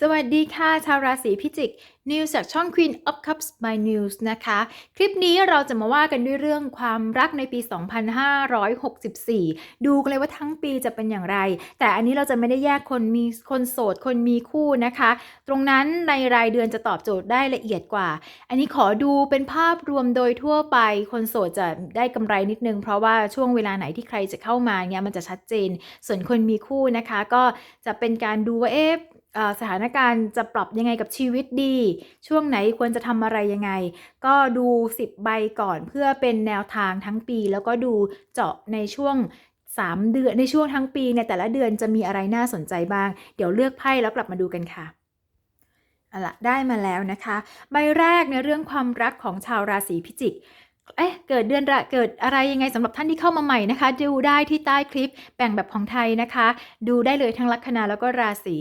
สวัสดีค่ะ ชาวราศีพิจิกนิวจากช่อง Queen of Cups by News นะคะ คลิปนี้เราจะมาว่ากันด้วยเรื่องความรักในปี 2564 ดูกันเลยว่าทั้งปีจะเป็นอย่างไร แต่อันนี้เราจะไม่ได้แยกคนมีคนโสด คนมีคู่นะคะ ตรงนั้นในรายเดือนจะตอบโจทย์ได้ละเอียดกว่า อันนี้ขอดูเป็นภาพรวมโดยทั่วไป คนโสดจะได้กำไรนิดนึง เพราะว่าช่วงเวลาไหนที่ใครจะเข้ามาเนี่ยมันจะชัดเจน ส่วนคนมีคู่นะคะ ก็จะเป็นการดูว่าเอ๊ะ สถานการณ์จะปรับยังไงกับชีวิตดี ช่วงไหนควรจะทำอะไรยังไง ก็ดู 10 ใบก่อนเพื่อเป็นแนวทางทั้งปี แล้วก็ดูเจาะในช่วง 3 เดือนในช่วงทั้งปีในแต่ละเดือนจะมีอะไรน่าสนใจบ้าง เดี๋ยวเลือกไพ่แล้วกลับมาดูกันค่ะอาละได้มาแล้วนะคะ ใบแรกในเรื่องความรักของชาวราศีพิจิกเอ๊ะเกิดเดือนละเกิดอะไรยังไงสำหรับท่านที่เข้ามาใหม่นะคะ ดูได้ที่ใต้คลิปแบ่งแบบของไทยนะคะ ดูได้เลยทั้งลัคนาแล้วก็ราศี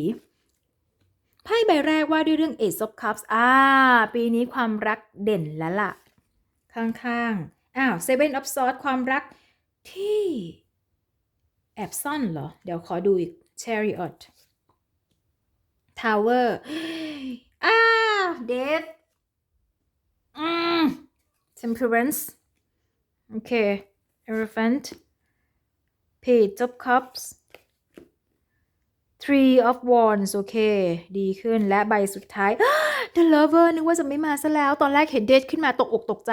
ไพ่ใบแรกว่าด้วยเรื่อง Ace of Cups อ่า ปีนี้ความรักเด่นแล้วล่ะ ข้างๆ อ้าว Seven of Swords ความรักที่ แอบซ่อนเหรอ เดี๋ยวขอดูอีก Chariot Tower อ้า Death อืม Temperance โอเค Elephant Page of Cups Three of Wands โอเค ดีขึ้นและใบสุดท้าย The Lover นึกว่าจะไม่มาซะแล้ว ตอนแรกเห็นเดทขึ้นมาตกอกตกใจ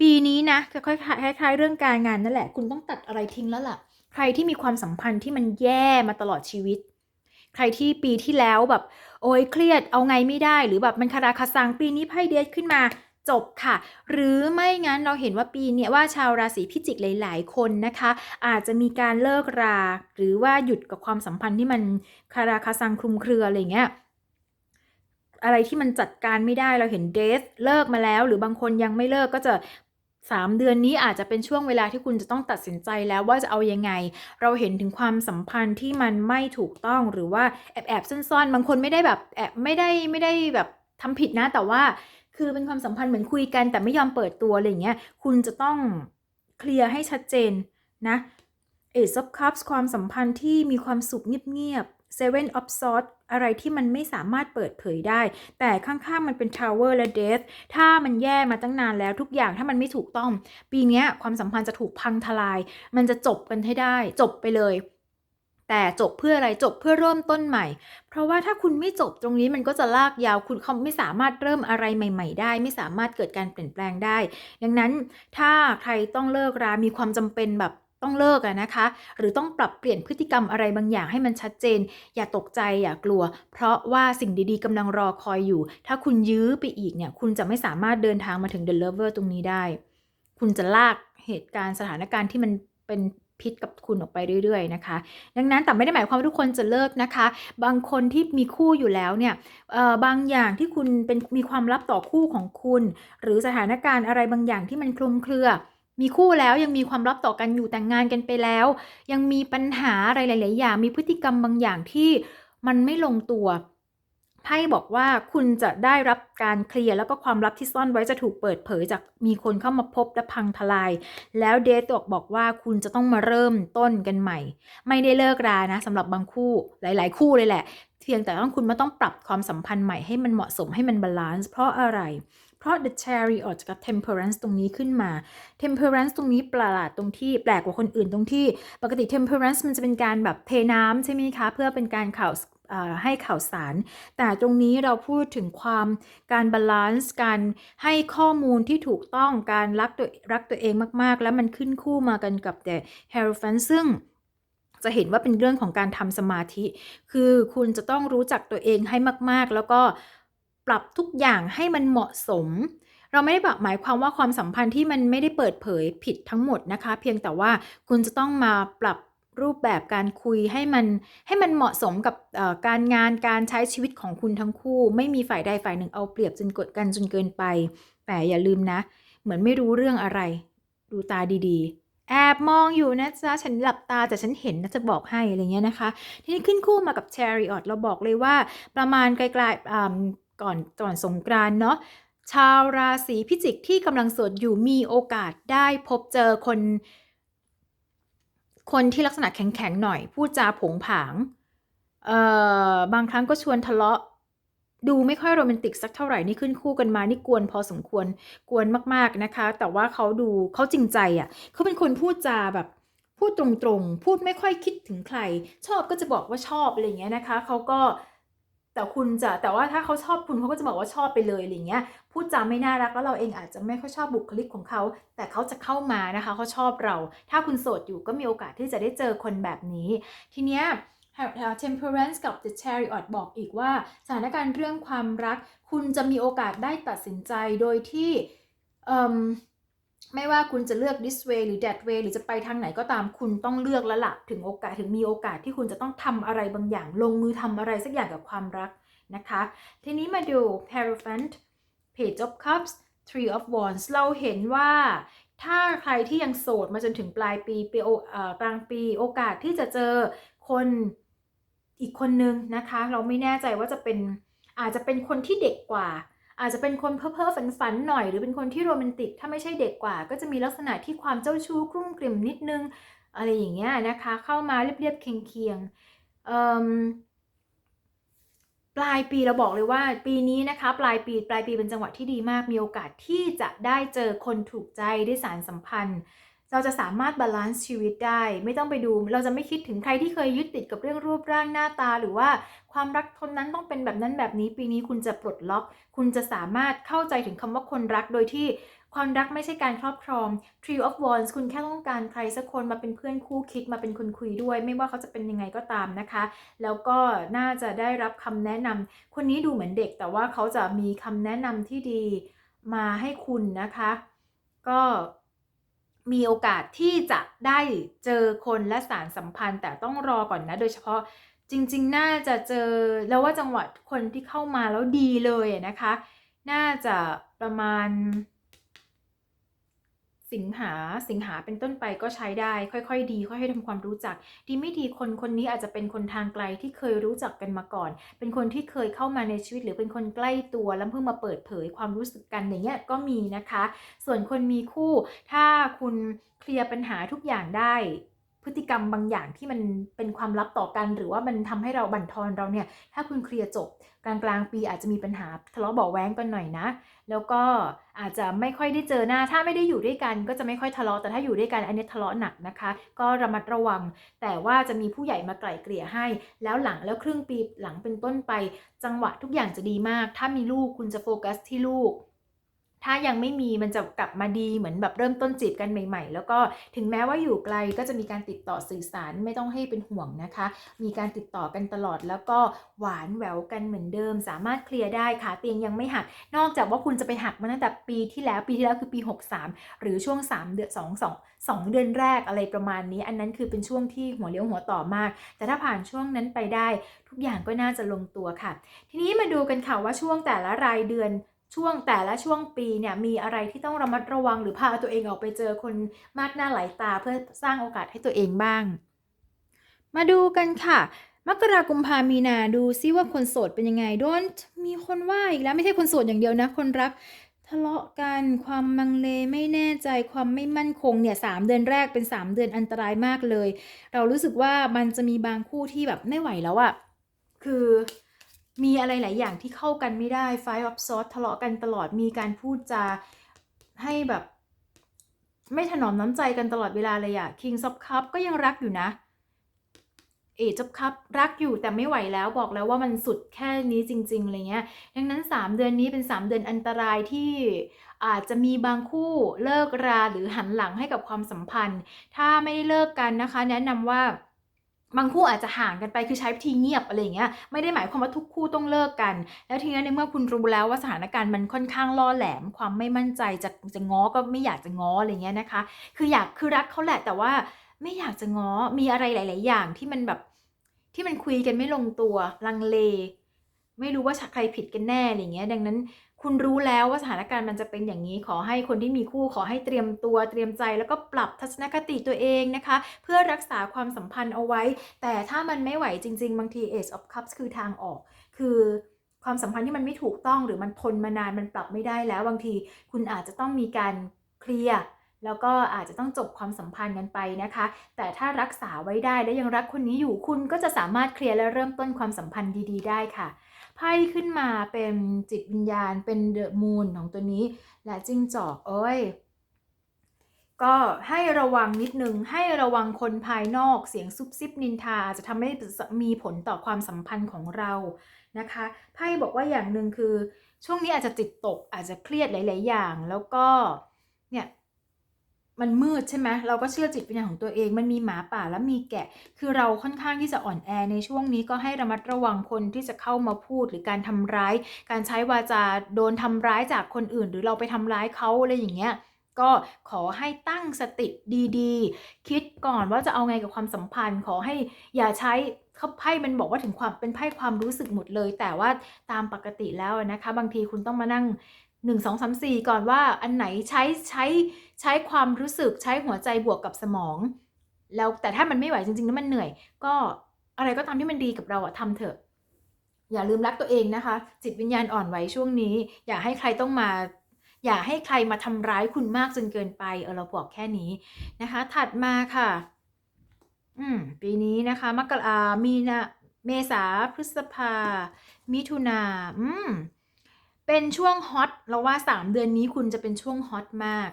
ปีนี้นะค่อยๆคล้ายๆเรื่องการงานนั่นแหละ คุณต้องตัดอะไรทิ้งแล้วล่ะ ใครที่มีความสัมพันธ์ที่มันแย่มาตลอดชีวิต ใครที่ปีที่แล้วแบบ โอ้ยเครียดเอาไงไม่ได้ หรือแบบมันคาราคาซังปีนี้ไพ่เดทขึ้นมา จบค่ะ หรือไม่งั้นเราเห็นว่าปีเนี้ยว่าชาวราศีพิจิกหลาย ๆ คนนะคะ อาจจะมีการเลิกรา หรือว่าหยุดกับความสัมพันธ์ที่มันคาราคาซังคลุมเครืออะไรเงี้ยอะไรที่มันจัดการไม่ได้เราเห็นเดทเลิกมาแล้ว หรือบางคนยังไม่เลิกก็จะสามเดือนนี้อาจจะเป็นช่วงเวลาที่คุณจะต้องตัดสินใจแล้วว่าจะเอายังไง เราเห็นถึงความสัมพันธ์ที่มันไม่ถูกต้องหรือว่าแอบแอบซ่อนๆ บางคนไม่ได้แบบแอบไม่ได้ไม่ได้แบบทำผิดนะแต่ว่า คือเป็นความสัมพันธ์เหมือนคุยกันแต่ไม่ยอมเปิดตัวอะไรอย่างเงี้ย คุณจะต้องเคลียร์ให้ชัดเจนนะ Ace of Cups ความสัมพันธ์ที่มีความสุขเงียบๆ Seven of Swords อะไรที่มันไม่สามารถเปิดเผยได้ แต่ข้างๆมันเป็น Tower และ Death ถ้ามันแย่มาตั้งนานแล้วทุกอย่างถ้ามันไม่ถูกต้อง ปีนี้ความสัมพันธ์จะถูกพังทลาย มันจะจบกันให้ได้ จบไปเลย แต่จบเพื่ออะไรจบเพื่อเริ่มต้นใหม่ เพราะว่าถ้าคุณไม่จบตรงนี้มันก็จะลากยาวคุณเขาไม่สามารถเริ่มอะไรใหม่ ๆ ได้ ไม่สามารถเกิดการเปลี่ยนแปลงได้ ดังนั้นถ้าใครต้องเลิกรามีความจำเป็นแบบต้องเลิกอะนะคะ หรือต้องปรับเปลี่ยนพฤติกรรมอะไรบางอย่างให้มันชัดเจน อย่าตกใจอย่ากลัว เพราะว่าสิ่งดีๆกำลังรอคอยอยู่ ถ้าคุณยื้อไปอีกเนี่ยคุณจะไม่สามารถเดินทางมาถึง The Lover ตรงนี้ได้ คุณจะลากเหตุการณ์สถานการณ์ที่มัน เป็นพิษกับคุณออกไปเรื่อยๆนะคะ ดังนั้นแต่ไม่ได้หมายความว่าทุกคนจะเลิกนะคะ บางคนที่มีคู่อยู่แล้วเนี่ยบางอย่างที่คุณเป็นมีความลับต่อคู่ของคุณ หรือสถานการณ์อะไรบางอย่างที่มันคลุมเครือ มีคู่แล้วยังมีความลับต่อกันอยู่แต่งงานกันไปแล้ว ยังมีปัญหาอะไรหลาย ๆ อย่าง มีพฤติกรรมบางอย่างที่มันไม่ลงตัว ไพ่บอกว่าคุณจะได้รับการเคลียร์แล้วก็ความลับที่ซ่อนไว้จะถูกเปิดเผยจากมีคนเข้ามาพบและพังทลาย แล้วเดทบอกบอกว่าคุณจะต้องมาเริ่มต้นกันใหม่ ไม่ได้เลิกรานะสำหรับบางคู่หลาย ๆ คู่เลยแหละ เพียงแต่ต้องคุณมาต้องปรับความสัมพันธ์ใหม่ให้มันเหมาะสมให้มันบาลานซ์เพราะอะไร เพราะ the chariot กับ temperance ตรงนี้ขึ้นมา temperance ตรงนี้ประหลาดตรงที่แปลกกว่าคนอื่นตรงที่ ปกติ temperance มันจะเป็นการแบบเทน้ำใช่ไหมคะ เพื่อเป็นการข่าว ให้ข่าวสาร แต่ตรงนี้เราพูดถึงความการบาลานซ์การให้ข้อมูลที่ถูกต้องการรักตัวรักตัวเองมากๆ แล้วมันขึ้นคู่มากันกับแต่ h e r o p h a n ซึ่งจะเห็นว่าเป็นเรื่องของการทำสมาธิ คือคุณจะต้องรู้จักตัวเองให้มากๆ แล้วก็ปรับทุกอย่างให้มันเหมาะสม เราไม่ได้แบบหมายความว่าความสัมพันธ์ที่มันไม่ได้เปิดเผยผิดทั้งหมดนะคะ เพียงแต่ว่าคุณจะต้องมาปรับ รูปแบบการคุยให้มันให้มันเหมาะสมกับการงานการใช้ชีวิตของคุณทั้งคู่ ไม่มีฝ่ายใดฝ่ายหนึ่งเอาเปรียบจนกดกันจนเกินไป แต่อย่าลืมนะ เหมือนไม่รู้เรื่องอะไร ดูตาดีๆ แอบมองอยู่นะจ๊ะฉันหลับตาแต่ฉันเห็นนะจะบอกให้อะไรเงี้ยนะคะ ทีนี้ขึ้นคู่มากับ Chariot เราบอกเลยว่า ประมาณไกลๆก่อนก่อนสงกรานเนาะชาวราศีพิจิกที่กำลังโสดอยู่มีโอกาสได้พบเจอคน คนที่ลักษณะแข็งๆหน่อย พูดจาผงผางเอ่อบางครั้งก็ชวนทะเลาะ ดูไม่ค่อยโรแมนติกสักเท่าไหร่นี่ขึ้นคู่กันมานี่กวนพอสมควรกวนมากๆนะคะ แต่ว่าเขาดูเขาจริงใจอะ่ะเขาเป็นคนพูดจาแบบพูดตรงๆ พูดไม่ค่อยคิดถึงใคร ชอบก็จะบอกว่าชอบอะไรอย่างเงี้ยนะคะเขาก็ แต่คุณจะแต่ว่าถ้าเขาชอบคุณเขาก็จะบอกว่าชอบไปเลยอะไรเงี้ยพูดจาไม่น่ารักแล้วเราเองอาจจะไม่ค่อยชอบบุคลิกของเขา แต่เขาจะเข้ามานะคะเขาชอบเรา ถ้าคุณโสดอยู่ก็มีโอกาสที่จะได้เจอคนแบบนี้ ทีเนี้ย temperance กับ the chariot บอกอีกว่าสถานการณ์เรื่องความรัก คุณจะมีโอกาสได้ตัดสินใจโดยที่ ไม่ว่าคุณจะเลือก this way หรือ that way หรือจะไปทางไหนก็ตามคุณต้องเลือกแล้วละ่ะถึงโอกาสถึงมีโอกาสที่คุณจะต้องทำอะไรบางอย่าง ลงมือทำอะไรสักอย่างกับความรักนะคะ ทีนี้มาดู Hierophant Page of Cups Three of Wands เราเห็นว่าถ้าใครที่ยังโสดมาจนถึงปลายปีปีโอเอ่อกลางปีโอกาสที่จะเจอคนอีกคนนึงนะคะ เราไม่แน่ใจว่าจะเป็นอาจจะเป็นคนที่เด็กกว่า อาจจะเป็นคนเพ้อเพ้อฝันฝันหน่อย หรือเป็นคนที่โรแมนติก ถ้าไม่ใช่เด็กกว่า ก็จะมีลักษณะที่ความเจ้าชู้กรุ่มกลิ่มนิดนึง อะไรอย่างเงี้ยนะคะ เข้ามาเรียบๆเคียงๆเคียงปลายปีเราบอกเลยว่าปีนี้นะคะ ปลายปีปลายปีเป็นจังหวะที่ดีมากมีโอกาสที่จะได้เจอคนถูกใจได้สารสัมพันธ์ เราจะสามารถบาลานซ์ชีวิตได้ ไม่ต้องไปดู เราจะไม่คิดถึงใครที่เคยยึดติดกับเรื่องรูปร่างหน้าตา หรือว่าความรักคนนั้นต้องเป็นแบบนั้นแบบนี้ ปีนี้คุณจะปลดล็อก คุณจะสามารถเข้าใจถึงคำว่าคนรักโดยที่ความรักไม่ใช่การครอบครอง Tree of Wands คุณแค่ต้องการใครสักคนมาเป็นเพื่อนคู่คิดมาเป็นคนคุยด้วย ไม่ว่าเขาจะเป็นยังไงก็ตามนะคะ แล้วก็น่าจะได้รับคำแนะนำคนนี้ดูเหมือนเด็ก แต่ว่าเขาจะมีคำแนะนำที่ดีมาให้คุณนะคะ ก็ มีโอกาสที่จะได้เจอคนและสารสัมพันธ์ แต่ต้องรอก่อนนะ โดยเฉพาะจริง ๆ น่าจะเจอแล้วว่าจังหวัดคนที่เข้ามาแล้วดีเลยนะคะ น่าจะประมาณ สิงหาสิงหาเป็นต้นไปก็ใช้ได้ ค่อยๆ ดี ค่อยๆทำความรู้จัก ดีไม่ดีคนคนนี้อาจจะเป็นคนทางไกลที่เคยรู้จักกันมาก่อน เป็นคนที่เคยเข้ามาในชีวิต หรือเป็นคนใกล้ตัวแล้วเพิ่งมาเปิดเผยความรู้สึกกันอย่างเงี้ยก็มีนะคะ ส่วนคนมีคู่ถ้าคุณเคลียร์ปัญหาทุกอย่างได้ พฤติกรรมบางอย่างที่มันเป็นความลับต่อกัน หรือว่ามันทำให้เราบั่นทอนเราเนี่ย ถ้าคุณเคลียร์จบกลางกลางปีอาจจะมีปัญหาทะเลาะเบาะแว้งกันหน่อยนะ แล้วก็อาจจะไม่ค่อยได้เจอหน้า ถ้าไม่ได้อยู่ด้วยกัน ก็จะไม่ค่อยทะเลาะแต่ถ้าอยู่ด้วยกันอันนี้ทะเลาะหนักนะคะ ก็ระมัดระวัง แต่ว่าจะมีผู้ใหญ่มาไกล่เกลี่ยให้ แล้วหลังแล้วครึ่งปีหลังเป็นต้นไป จังหวะทุกอย่างจะดีมาก ถ้ามีลูกคุณจะโฟกัสที่ลูก ถ้ายังไม่มีมันจะกลับมาดีเหมือนแบบเริ่มต้นจีบกันใหม่ ๆ แล้วก็ถึงแม้ว่าอยู่ไกลก็จะมีการติดต่อสื่อสารไม่ต้องให้เป็นห่วงนะคะ มีการติดต่อกันตลอดแล้วก็หวานแหววกันเหมือนเดิม สามารถเคลียร์ได้ขาเตียงยังไม่หัก นอกจากว่าคุณจะไปหักมาตั้งแต่ปีที่แล้วปีที่แล้วคือปี 63 หรือช่วง 3 เดือน2 2 2 เดือนแรกอะไรประมาณนี้ อันนั้นคือเป็นช่วงที่หัวเลี้ยวหัวต่อมาก แต่ถ้าผ่านช่วงนั้นไปได้ ทุกอย่างก็น่าจะลงตัวค่ะ ทีนี้มาดูกันค่ะว่าช่วงแต่ละรายเดือน ช่วงแต่ละช่วงปีเนี่ยมีอะไรที่ต้องระมัดระวังหรือพาตัวเองออกไปเจอคนมากหน้าหลายตาเพื่อสร้างโอกาสให้ตัวเองบ้าง มาดูกันค่ะ มกรากุมภามีนาดูซิว่าคนโสดเป็นยังไงโดนมีคนว่าอีกแล้วไม่ใช่คนโสดอย่างเดียวนะ คนรักทะเลาะกันความมังเลไม่แน่ใจความไม่มั่นคงเนี่ยสามเดือนแรกเป็นสามเดือนอันตรายมากเลย เรารู้สึกว่ามันจะมีบางคู่ที่แบบไม่ไหวแล้วอะคือ มีอะไรหลายอย่างที่เข้ากันไม่ได้ไฟออฟซอสทะเลาะกันตลอดมีการพูดจาให้แบบ ไม่ถนอมน้ำใจกันตลอดเวลาเลยอะ Kings of Cup ก็ยังรักอยู่นะ เอจับคับรักอยู่แต่ไม่ไหวแล้วบอกแล้วว่ามันสุดแค่นี้จริงๆอะไรเงี้ยดังนั้น 3 เดือนนี้เป็น 3 เดือนอันตรายที่อาจจะมีบางคู่เลิกราหรือหันหลังให้กับความสัมพันธ์ ถ้าไม่ได้เลิกกันนะคะ แนะนำว่า บางคู่อาจจะห่างกันไปคือใช้วิธีเงียบอะไรอย่างเงี้ยไม่ได้หมายความว่าทุกคู่ต้องเลิกกัน แล้วทีนี้ในเมื่อคุณรู้แล้วว่าสถานการณ์มันค่อนข้างล่อแหลม ความไม่มั่นใจจะจะง้อก็ไม่อยากจะง้ออะไรเงี้ยนะคะ คืออยากคือรักเขาแหละแต่ว่าไม่อยากจะง้อมีอะไรหลาย ๆ อย่างที่มันแบบที่มันคุยกันไม่ลงตัวลังเล ไม่รู้ว่าใครผิดกันแน่อะไรเงี้ยดังนั้น คุณรู้แล้วว่าสถานการณ์มันจะเป็นอย่างนี้ ขอให้คนที่มีคู่ขอให้เตรียมตัวเตรียมใจ แล้วก็ปรับทัศนคติตัวเองนะคะ เพื่อรักษาความสัมพันธ์เอาไว้ แต่ถ้ามันไม่ไหวจริง ๆ บางที Ace of Cups คือทางออก คือความสัมพันธ์ที่มันไม่ถูกต้องหรือมันทนมานานมันปรับไม่ได้แล้ว บางทีคุณอาจจะต้องมีการเคลียร์แล้วก็อาจจะต้องจบความสัมพันธ์กันไปนะคะ แต่ถ้ารักษาไว้ได้และยังรักคนนี้อยู่คุณก็จะสามารถเคลียร์และเริ่มต้นความสัมพันธ์ดี ๆ ได้ค่ะ ไพ่ขึ้นมาเป็นจิตวิญญาณเป็นเดอะมูนของตัวนี้ และจิ้งจอกเอ้ยก็ให้ระวังนิดนึง ให้ระวังคนภายนอกเสียงซุบซิบนินทาจะทำให้มีผลต่อความสัมพันธ์ของเรานะคะไพ่บอกว่าอย่างหนึ่งคือ ช่วงนี้อาจจะจิตตกอาจจะเครียดหลาย ๆ อย่าง แล้วก็เนี่ย มันมืดใช่ไหมเราก็เชื่อจิตวิญญาณของตัวเอง มันมีหมาป่าแล้วมีแกะ คือเราค่อนข้างที่จะอ่อนแอในช่วงนี้ก็ให้ระมัดระวังคนที่จะเข้ามาพูดหรือการทำร้าย การใช้วาจาโดนทำร้ายจากคนอื่น หรือเราไปทำร้ายเขาอะไรอย่างเงี้ยก็ขอให้ตั้งสติดีๆ คิดก่อนว่าจะเอาไงกับความสัมพันธ์ ขอให้อย่าใช้เขาไพ่มันบอกว่าถึงความเป็นไพ่ความรู้สึกหมดเลย แต่ว่าตามปกติแล้วนะคะ บางทีคุณต้องมานั่ง 1 2 3 4 ก่อนว่าอันไหนใช้ใช้ใช้ความรู้สึกใช้หัวใจบวกกับสมอง แล้วแต่ถ้ามันไม่ไหวจริงๆแล้วมันเหนื่อย ก็อะไรก็ตามที่มันดีกับเราอะทำเถอะ อย่าลืมรักตัวเองนะคะ จิตวิญญาณอ่อนไหวช่วงนี้ อย่าให้ใครต้องมา อย่าให้ใครมาทำร้ายคุณมากจนเกินไปเออเราบอกแค่นี้นะคะ ถัดมาค่ะ อืมปีนี้นะคะมกรามีนาเมษาพฤษภา มิถุนาอืม เป็นช่วงฮอตเราว่า 3 เดือนนี้คุณจะเป็นช่วงฮอตมาก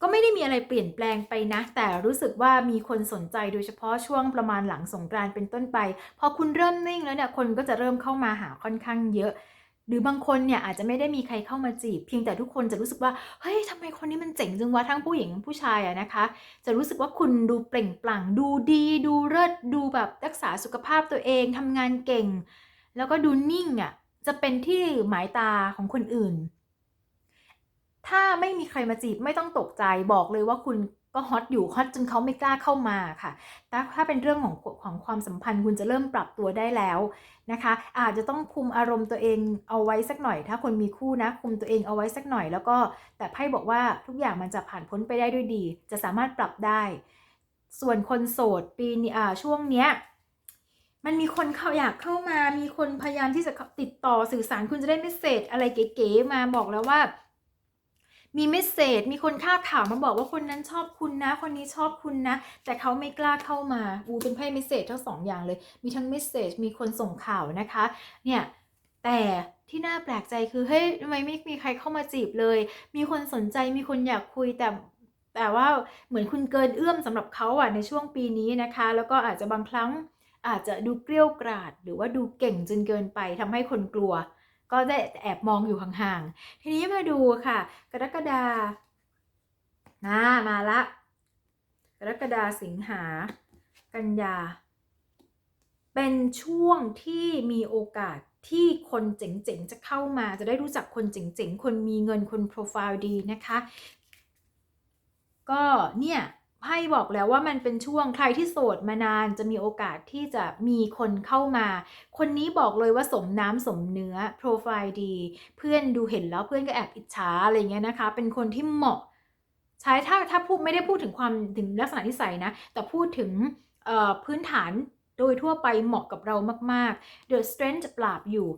ก็ไม่ได้มีอะไรเปลี่ยนแปลงไปนะ แต่รู้สึกว่ามีคนสนใจโดยเฉพาะช่วงประมาณหลังสงกรานต์เป็นต้นไป พอคุณเริ่มนิ่งแล้วเนี่ยคนก็จะเริ่มเข้ามาหาค่อนข้างเยอะหรือบางคนเนี่ยอาจจะไม่ได้มีใครเข้ามาจีบ เพียงแต่ทุกคนจะรู้สึกว่าเฮ้ยทำไมคนนี้มันเจ๋งจังวะทั้งผู้หญิงผู้ชายอะนะคะ จะรู้สึกว่าคุณดูเปล่งปลั่งดูดี ดูเลิศดูแบบรักษาสุขภาพตัวเองทำงานเก่ง แล้วก็ดูนิ่งอะ จะเป็นที่หมายตาของคนอื่น ถ้าไม่มีใครมาจีบไม่ต้องตกใจบอกเลยว่าคุณก็ฮอตอยู่ฮอตจนเขาไม่กล้าเข้ามาค่ะ แต่ถ้าเป็นเรื่องของของความสัมพันธ์คุณจะเริ่มปรับตัวได้แล้วนะคะ อาจจะต้องคุมอารมณ์ตัวเองเอาไว้สักหน่อย ถ้าคนมีคู่นะคุมตัวเองเอาไว้สักหน่อย แล้วก็แต่ไพ่บอกว่าทุกอย่างมันจะผ่านพ้นไปได้ด้วยดี จะสามารถปรับได้ ส่วนคนโสดปีนี้อ่ช่วงเนี้ย มันมีคนเขาอยากเข้ามา มีคนพยายามที่จะติดต่อสื่อสารคุณจะได้เมสเซจอะไรเก๋ๆมาบอกแล้วว่า มีเมสเซจมีคนคาดข่าวมาบอกว่าคนนั้นชอบคุณนะ คนนี้ชอบคุณนะ แต่เขาไม่กล้าเข้ามาอูเป็นไพ่เมสเซจทั้งสองอย่างเลย มีทั้งเมสเซจมีคนส่งข่าวนะคะ เนี่ยแต่ที่น่าแปลกใจคือเฮ้ยทำไมไม่มีใครเข้ามาจีบเลย มีคนสนใจมีคนอยากคุยแต่แต่ว่าเหมือนคุณเกินเอื้อมสำหรับเขาอะในช่วงปีนี้นะคะ แล้วก็อาจจะบางครั้ง อาจจะดูเกลี้ยวกราด หรือว่าดูเก่งจนเกินไปทำให้คนกลัว ก็ได้แอบมองอยู่ห่างๆ ทีนี้มาดูค่ะ กรกฎานามาละ กรกฎาสิงหา กันยา เป็นช่วงที่มีโอกาสที่คนเจ๋งๆ จะเข้ามาจะได้รู้จักคนเจ๋งๆ คนมีเงินคนโปรไฟล์ดีนะคะ ก็เนี่ย ไพ่บอกแล้วว่ามันเป็นช่วงใครที่โสดมานานจะมีโอกาสที่จะมีคนเข้ามา คนนี้บอกเลยว่าสมน้ำสมเนื้อโปรไฟล์ดี เพื่อนดูเห็นแล้วเพื่อนก็แอบอิจฉาอะไรเงี้ยนะคะ เป็นคนที่เหมาะ ใช้ถ้าถ้าพูดไม่ได้พูดถึงความถึงลักษณะนิสัยนะ แต่พูดถึงพื้นฐานโดยทั่วไปเหมาะกับเรามากๆ The Strength ปราบอยู่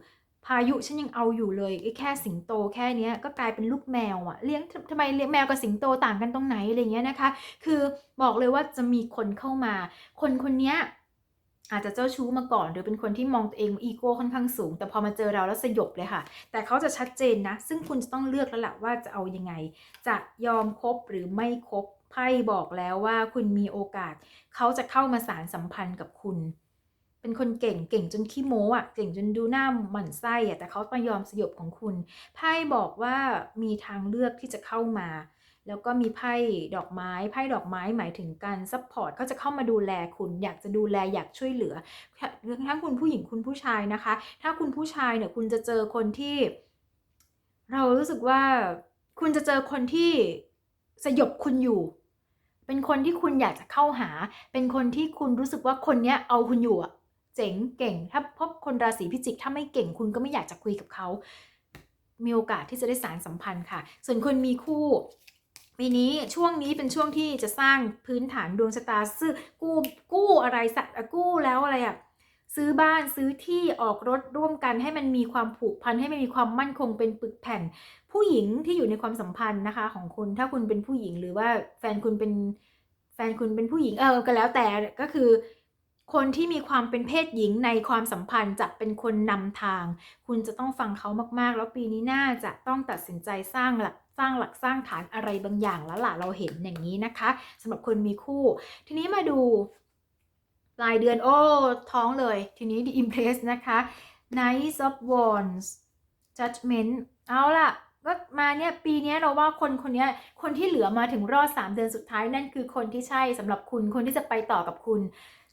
พายุฉันยังเอาอยู่เลยไอ้แค่สิงโตแค่นี้ก็กลายเป็นลูกแมวอะเลี้ยงทำไมเลี้ยงแมวกับสิงโตต่างกันตรงไหนอะไรเงี้ยนะคะ คือบอกเลยว่าจะมีคนเข้ามา คนคนนี้อาจจะเจ้าชู้มาก่อน หรือเป็นคนที่มองตัวเองอีโก้ค่อนข้างสูง แต่พอมาเจอเราแล้วสยบเลยค่ะ แต่เขาจะชัดเจนนะ ซึ่งคุณจะต้องเลือกแล้วแหละว่าจะเอายังไง จะยอมคบหรือไม่คบไพ่บอกแล้วว่าคุณมีโอกาส เขาจะเข้ามาสารสัมพันธ์กับคุณ เป็นคนเก่งเก่งจนขี้โม้อะเก่งจนดูหน้าหมั่นไส้อะแต่เขาไม่ยอมสยบของคุณไพ่บอกว่ามีทางเลือกที่จะเข้ามา แล้วก็มีไพ่ดอกไม้ไพ่ดอกไม้หมายถึงการซัพพอร์ตเขาจะเข้ามาดูแลคุณอยากจะดูแลอยากช่วยเหลือทั้งคุณผู้หญิงคุณผู้ชายนะคะ ถ้าคุณผู้ชายเนี่ยคุณจะเจอคนที่ เรารู้สึกว่าคุณจะเจอคนที่สยบคุณอยู่เป็นคนที่คุณอยากจะเข้าหา เป็นคนที่คุณรู้สึกว่าคนเนี้ยเอาคุณอยู่อะ จ๋งเก่ง ถ้าพบคนราศีพิจิก ถ้าไม่เก่งคุณก็ไม่อยากจะคุยกับเขา มีโอกาสที่จะได้สารสัมพันธ์ค่ะ ส่วนคนมีคู่ปีนี้ช่วงนี้เป็นช่วงที่จะสร้างพื้นฐานดวงชะตาซื้อกู้กู้อะไรสัตว์กู้แล้วอะไรอะซื้อบ้านซื้อที่ออกรถร่วมกันให้มันมีความผูกพันให้มันมีความมั่นคงเป็นปึกแผ่น ผู้หญิงที่อยู่ในความสัมพันธ์นะคะ ของคุณถ้าคุณเป็นผู้หญิงหรือว่าแฟนคุณเป็นแฟนคุณเป็นผู้หญิงเออก็แล้วแต่ก็คือ คนที่มีความเป็นเพศหญิงในความสัมพันธ์จะเป็นคนนำทาง คุณจะต้องฟังเขามากๆ แล้วปีนี้น่าจะต้องตัดสินใจสร้างหลักสร้างหลักสร้างฐานอะไรบางอย่างแล้วล่ะเราเห็นอย่างนี้นะคะสำหรับคนมีคู่ ทีนี้มาดูปลายเดือนโอ้ท้องเลย ทีนี้ The Impress นะคะ Knight of Wands Judgment เอาล่ะ ก็มาเนี่ยปีนี้เราว่าคนคนนี้คนที่เหลือมาถึงรอด3เดือนสุดท้ายนั่นคือคนที่ใช่สำหรับคุณคนที่จะไปต่อกับคุณ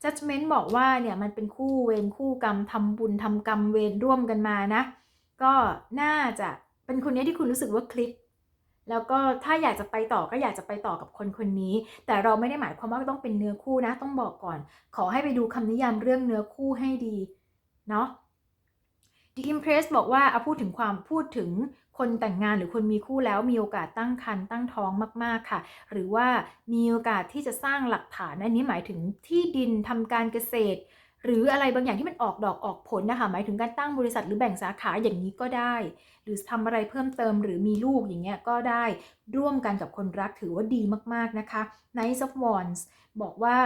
Judgment บอกว่าเนี่ยมันเป็นคู่เวรคู่กรรมทำบุญทำกรรมเวรร่วมกันมานะ ก็น่าจะเป็นคนนี้ที่คุณรู้สึกว่าคลิกแล้วก็ถ้าอยากจะไปต่อก็อยากจะไปต่อกับคนคนนี้ แต่เราไม่ได้หมายความว่าต้องเป็นเนื้อคู่นะ ต้องบอกก่อน ขอให้ไปดูคำนิยามเรื่องเนื้อคู่ให้ดีเนาะ The Impress บอกว่าเอาพูดถึงความพูดถึง คนแต่งงานหรือคนมีคู่แล้วมีโอกาสตั้งครรภ์ตั้งท้องมาก ๆ ค่ะ หรือว่ามีโอกาสที่จะสร้างหลักฐานอันนี้หมายถึงที่ดินทำการเกษตร หรืออะไรบางอย่างที่มันออกดอกออกผลนะคะหมายถึงการตั้งบริษัทหรือแบ่งสาขาอย่างนี้ก็ได้ หรือทำอะไรเพิ่มเติมหรือมีลูกอย่างเงี้ยก็ได้ร่วมกันกับคนรักถือว่าดีมากๆนะคะ Knight of Wands บอกว่า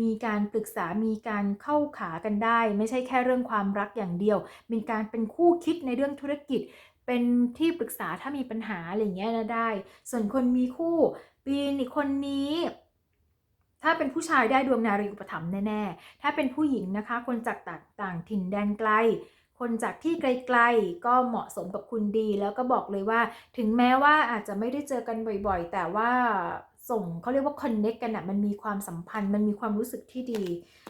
มีการปรึกษา มีการเข้าขากันได้ ไม่ใช่แค่เรื่องความรักอย่างเดียวมีการเป็นคู่คิดในเรื่องธุรกิจ เป็นที่ปรึกษาถ้ามีปัญหาอะไรเงี้ยนะได้ ส่วนคนมีคู่ ปีนี้คนนี้ ถ้าเป็นผู้ชายได้ดวงนารีอุปถัมภ์แน่ๆ ถ้าเป็นผู้หญิงนะคะ คนจากต่างต่างถิ่นแดนไกลคนจากที่ไกลๆ ก็เหมาะสมกับคุณดี แล้วก็บอกเลยว่า ถึงแม้ว่าอาจจะไม่ได้เจอกันบ่อยๆ แต่ว่าส่งเขาเรียกว่าคอนเน็กกันอะมันมีความสัมพันธ์ มันมีความรู้สึกที่ดี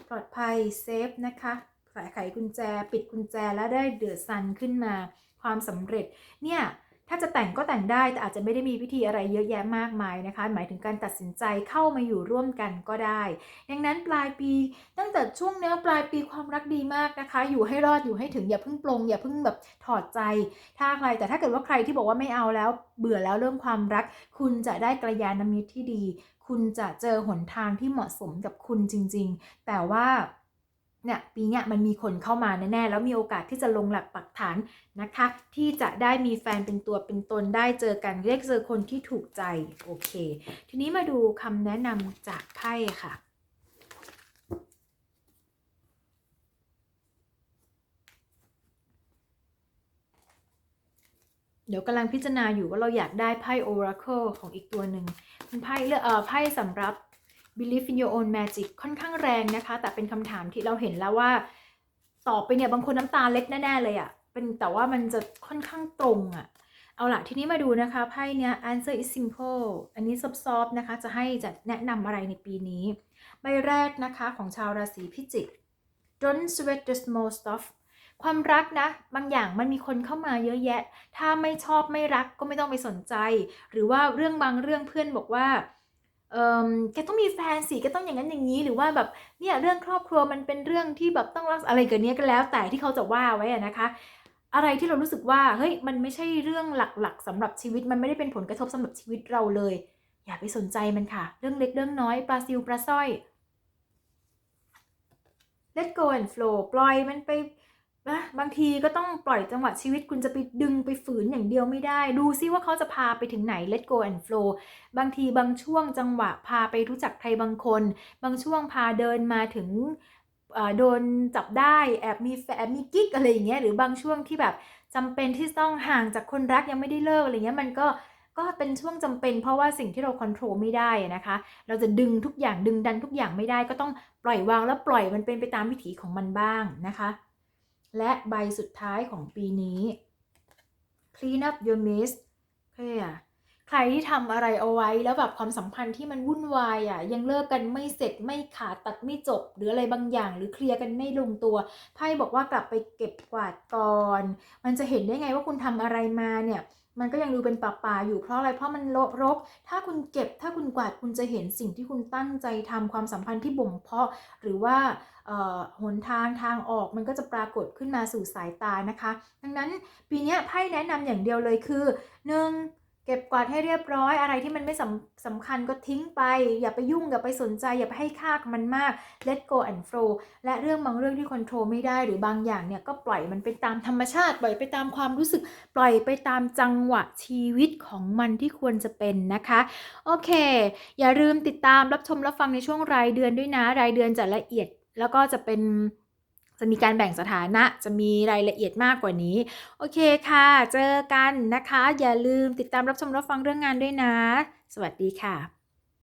ปลอดภัยเซฟนะคะสายไขกุญแจ ปิดกุญแจแล้วได้เดือดซันขึ้นมา ความสำเร็จเนี่ยถ้าจะแต่งก็แต่งได้แต่อาจจะไม่ได้มีวิธีอะไรเยอะแยะมากมายนะคะ หมายถึงการตัดสินใจเข้ามาอยู่ร่วมกันก็ได้ ดังนั้นปลายปีตั้งแต่ช่วงเนี้ยปลายปีความรักดีมากนะคะ อยู่ให้รอดอยู่ให้ถึงอย่าเพิ่งปลงอย่าเพิ่งแบบถอดใจ ถ้าใครแต่ถ้าเกิดว่าใครที่บอกว่าไม่เอาแล้ว เบื่อแล้วเรื่องความรัก คุณจะได้กระยาณมิตรที่ดี คุณจะเจอหนทางที่เหมาะสมกับคุณจริง ๆ แต่ว่า เนี่ยปีเนี้ยมันมีคนเข้ามาแน่ๆ แล้วมีโอกาสที่จะลงหลักปักฐานนะคะ ที่จะได้มีแฟนเป็นตัวเป็นตนได้เจอกันเรียกเจอคนที่ถูกใจโอเค ทีนี้มาดูคำแนะนำจากไพ่ค่ะเดี๋ยวกำลังพิจารณาอยู่ว่าเราอยากได้ไพ่ Oracle ของอีกตัวหนึ่งเป็นไพ่เลือกเอ่อไพ่สำหรับ Believe in your own magic ค่อนข้างแรงนะคะ แต่เป็นคำถามที่เราเห็นแล้วว่าต่อไปเนี่ยบางคนน้ำตาเล็ดแน่ๆเลยอะ่ะเป็นแต่ว่ามันจะค่อนข้างตรงอะ่ะเอาล่ะทีนี้มาดูนะคะไพ่เนี้ย answer is simple อันนี้ซอฟๆนะคะ จะให้จะแนะนำอะไรในปีนี้ใบแรกนะคะของชาวราศีพิจิก don't sweat the small stuff ความรักนะ บางอย่างมันมีคนเข้ามาเยอะแยะ ถ้าไม่ชอบไม่รักก็ไม่ต้องไปสนใจ หรือว่าเรื่องบางเรื่องเพื่อนบอกว่า เออแกต้องมีแฟนสิแกต้องอย่างนั้นอย่างนี้ หรือว่าแบบเนี่ยเรื่องครอบครัวมันเป็นเรื่องที่แบบต้องรักอะไรกันเนี้ยก็แล้ว แต่ที่เขาจะว่าไว้อะนะคะ อะไรที่เรารู้สึกว่าเฮ้ยมันไม่ใช่เรื่องหลักๆสำหรับชีวิตมันไม่ได้เป็นผลกระทบสำหรับชีวิตเราเลย อย่าไปสนใจมันค่ะ เรื่องเล็กเรื่องน้อยปลาซิวปลาสร้อย let go and flow ปล่อยมันไป นะบางทีก็ต้องปล่อยจังหวะชีวิตคุณจะไปดึงไปฝืนอย่างเดียวไม่ได้ ดูซิว่าเขาจะพาไปถึงไหน let go and flow บางทีบางช่วงจังหวะพาไปรู้จักใครบางคน บางช่วงพาเดินมาถึงโดนจับได้แอบมีแฟนแอบมีกิ๊กอะไรอย่างเงี้ยหรือบางช่วงที่แบบจำเป็นที่ต้องห่างจากคนรักยังไม่ได้เลิกอะไรเงี้ยมันก็ก็เป็นช่วงจำเป็นเพราะว่าสิ่งที่เราควบคุมไม่ได้นะคะ เราจะดึงทุกอย่างดึงดันทุกอย่างไม่ได้ ก็ต้องปล่อยวางแล้วปล่อยมันเป็นไปตามวิถีของมันบ้างนะคะ และใบสุดท้ายของปีนี้ clean up your mess ใครอใครที่ทำอะไรเอาไว้แล้วแบบความสัมพันธ์ที่มันวุ่นวายอะยังเลิกกันไม่เสร็จไม่ขาดตัดไม่จบ หรืออะไรบางอย่าง หรือเคลียร์กันไม่ลงตัวไพ่บอกว่ากลับไปเก็บกวาดก่อน มันจะเห็นได้ไงว่าคุณทำอะไรมาเนี่ยมันก็ยังดูเป็นป่าป่าๆอยู่เพราะอะไร เพราะมันรกรก ถ้าคุณเก็บ ถ้าคุณกวาด คุณจะเห็นสิ่งที่คุณตั้งใจทำความสัมพันธ์ที่บ่มเพาะ หรือว่า หนทางทางออกมันก็จะปรากฏขึ้นมาสู่สายตานะคะ ดังนั้นปีนี้ไพ่แนะนำอย่างเดียวเลยคือหนึ่งเก็บกวาดให้เรียบร้อยอะไรที่มันไม่สำสำคัญก็ทิ้งไป อย่าไปยุ่ง อย่าไปสนใจ อย่าไปให้ค่ากับมันมาก let go and flow และเรื่องบางเรื่องที่ควบคุมไม่ได้หรือบางอย่างเนี่ยก็ปล่อยมันไปตามธรรมชาติ ปล่อยไปตามความรู้สึก ปล่อยไปตามจังหวะชีวิตของมันที่ควรจะเป็นนะคะ โอเค อย่าลืมติดตามรับชมรับฟังในช่วงรายเดือนด้วยนะ รายเดือนจะละเอียด แล้วก็จะเป็นจะมีการแบ่งสถานะ จะมีรายละเอียดมากกว่านี้ โอเคค่ะ เจอกันนะคะ อย่าลืมติดตามรับชมรับฟังเรื่องงานด้วยนะ สวัสดีค่ะ